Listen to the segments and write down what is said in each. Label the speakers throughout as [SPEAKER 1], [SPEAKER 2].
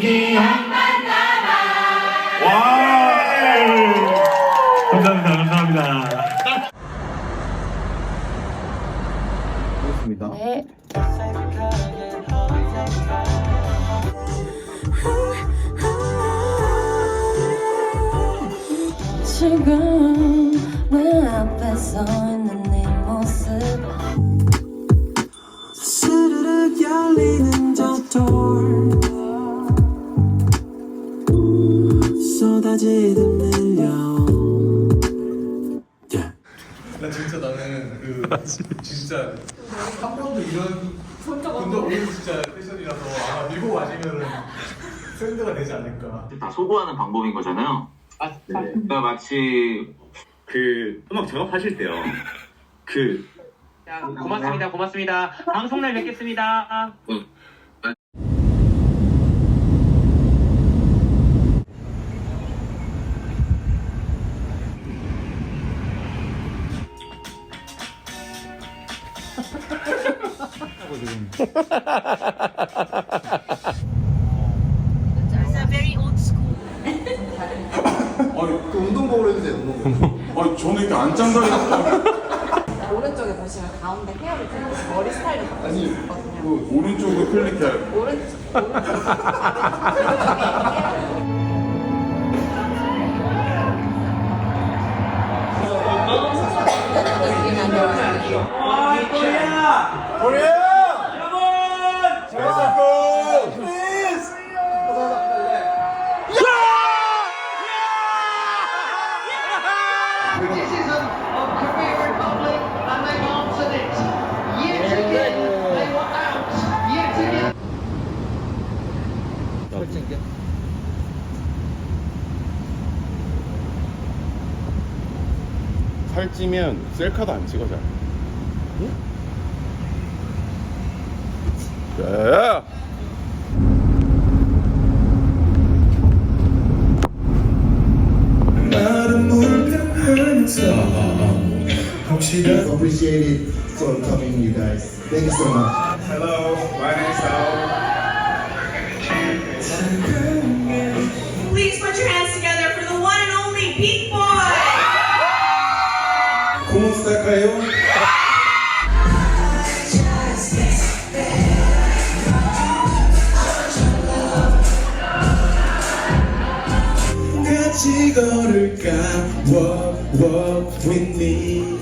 [SPEAKER 1] 기억만
[SPEAKER 2] 와! 감사합니다, 감사합니다.
[SPEAKER 3] 고맙습니다.
[SPEAKER 4] 네. 지금 내 앞에 서
[SPEAKER 5] 나 진짜 나는 그 진짜 한 번도 이런 본적 없는 진짜 패션이라서 아마 밀고 맞으면은 트렌드가 되지 않을까.
[SPEAKER 6] 다 소구하는 방법인 거잖아요. 네. 그러니까 마치 그 음악 작업하실 때요. 그
[SPEAKER 7] 자, 고맙습니다. 고맙습니다. 방송 날 뵙겠습니다.
[SPEAKER 5] 아니 그 운동복으로 해주세요. 운동복. 아니 저는 이렇게 안짱다리
[SPEAKER 4] 오른쪽에 보시면 가운데 헤어를 들고 머리 스타일을
[SPEAKER 5] 아니
[SPEAKER 4] 바꾸거든요
[SPEAKER 5] 그 오른쪽으로 클릭해.
[SPEAKER 4] 오른쪽 오른쪽
[SPEAKER 5] 살찌면 셀카도 안 찍어 잘. 야.
[SPEAKER 1] 물병하면서 혹시라도
[SPEAKER 8] appreciate it for coming, you guys. Thank you so much.
[SPEAKER 5] Hello, my name is Al. 고무스타카요?
[SPEAKER 1] 같이 걸을까 Walk, walk with me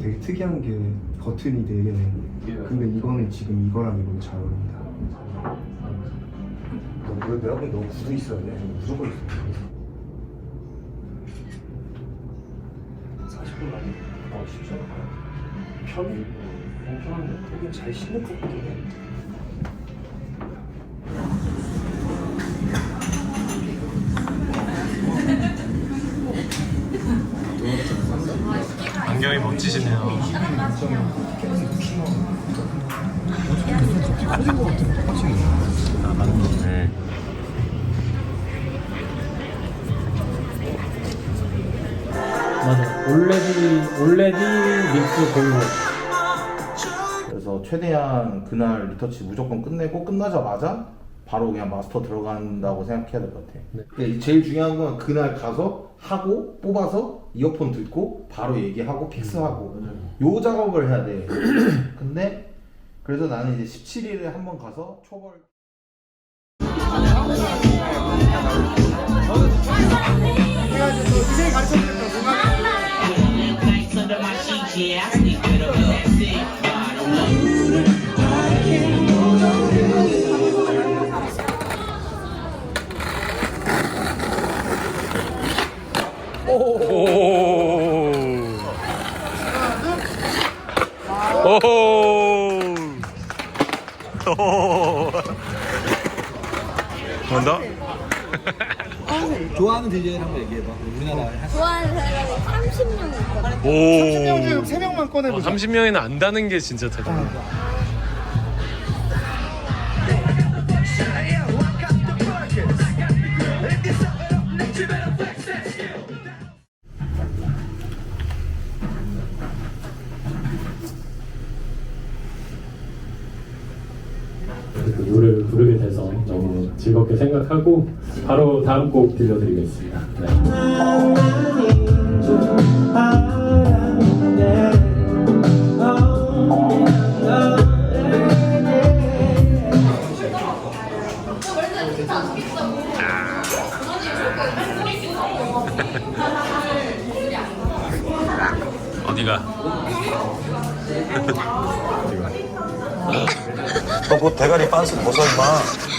[SPEAKER 8] 되게 특이한 게 버튼이 네 개네. 근데 이거는 지금 이거랑 이거는 잘 어울린다. 너, 내가 보기 너 구두 있어야 돼. 무조건 있어. 40분 만에? 어, 진짜? 편해? 어, 편한데. 되게 잘 신는 것 같긴 해.
[SPEAKER 2] 안경이 멋지시네요.
[SPEAKER 9] 아
[SPEAKER 2] 맞네. 맞아. 올레디 올레디 믹스 공모.
[SPEAKER 3] 그래서 최대한 그날 리터치 무조건 끝내고 끝나자마자 바로 그냥 마스터 들어간다고 생각해야 될 것 같아. 근데 제일 중요한 건 그날 가서 하고 뽑아서 이어폰 듣고 바로 얘기하고 픽스하고 요 작업을 해야 돼. 근데 그래서 나는 이제 17일에 한 번 가서 초벌
[SPEAKER 2] 오.
[SPEAKER 9] 좋아하는 DJ 한번 얘기해봐 우리나라
[SPEAKER 10] 좋아하는 사람이 30명 있거든.
[SPEAKER 2] 오.
[SPEAKER 9] 30명 중 3명만 꺼내보자
[SPEAKER 2] 30명이나 안다는 게 진짜 대단하다.
[SPEAKER 11] 즐겁게 생각하고 바로 다음 곡 들려드리겠습니다. 네.
[SPEAKER 2] 어디가?
[SPEAKER 1] 너뭐 대가리 빤스 벗어 임마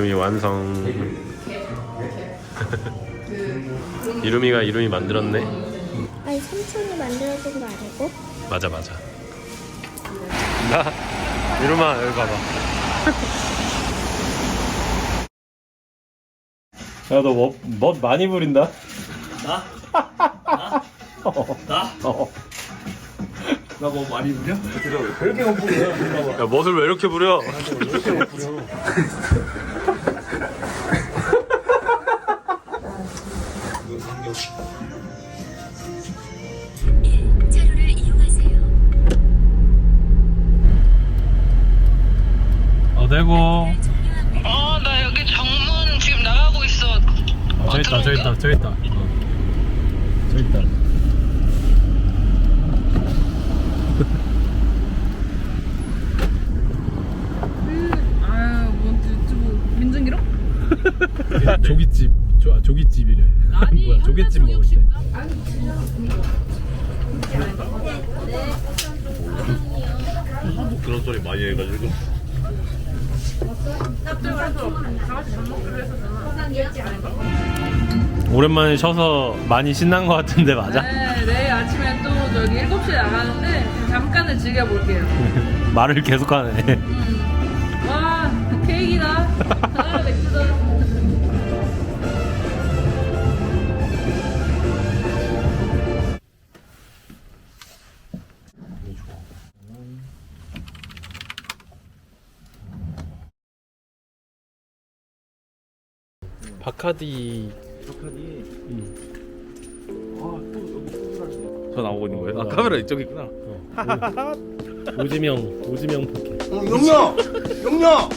[SPEAKER 2] 이름이 완성. 이름이가 이름이 만들었네.
[SPEAKER 10] 아니 삼촌이 만들어준 거 아니고?
[SPEAKER 2] 맞아 맞아. 나 이름아 여기 봐봐. 야너멋 멋 많이 부린다.
[SPEAKER 9] 나? 나?
[SPEAKER 2] 어.
[SPEAKER 9] 나 뭐 많이 부려?
[SPEAKER 2] 왜 이렇게 못 부려? 야 멋을 왜 이렇게 부려?
[SPEAKER 10] 차로를
[SPEAKER 2] 어대고.
[SPEAKER 12] 어, 나 여기 정문 지금 나가고 있어.
[SPEAKER 2] 아, 저 있다 저 있다 저 있다. 어. 저 있다.
[SPEAKER 13] 아유, 뭐 유튜브 민증기록?
[SPEAKER 2] 조기집 조 조기집이래.
[SPEAKER 13] 아니,
[SPEAKER 2] 뭐야 조개집 먹을 때. 그런 소리 많이 해가지고. 오랜만에 쉬어서 많이 신난 것 같은데 맞아?
[SPEAKER 13] 네, 내일 아침에 또 저기 7시에 나가는데 잠깐은 즐겨볼게요.
[SPEAKER 2] 말을 계속하네.
[SPEAKER 13] 와, 케이크다. 아, 맥주다.
[SPEAKER 2] 바카디. 바카디. 저 나오고 있는 거예요? 아 카메라 이쪽에 있구나. 오지명 오지명 포켓.
[SPEAKER 9] 용녀! 용녀!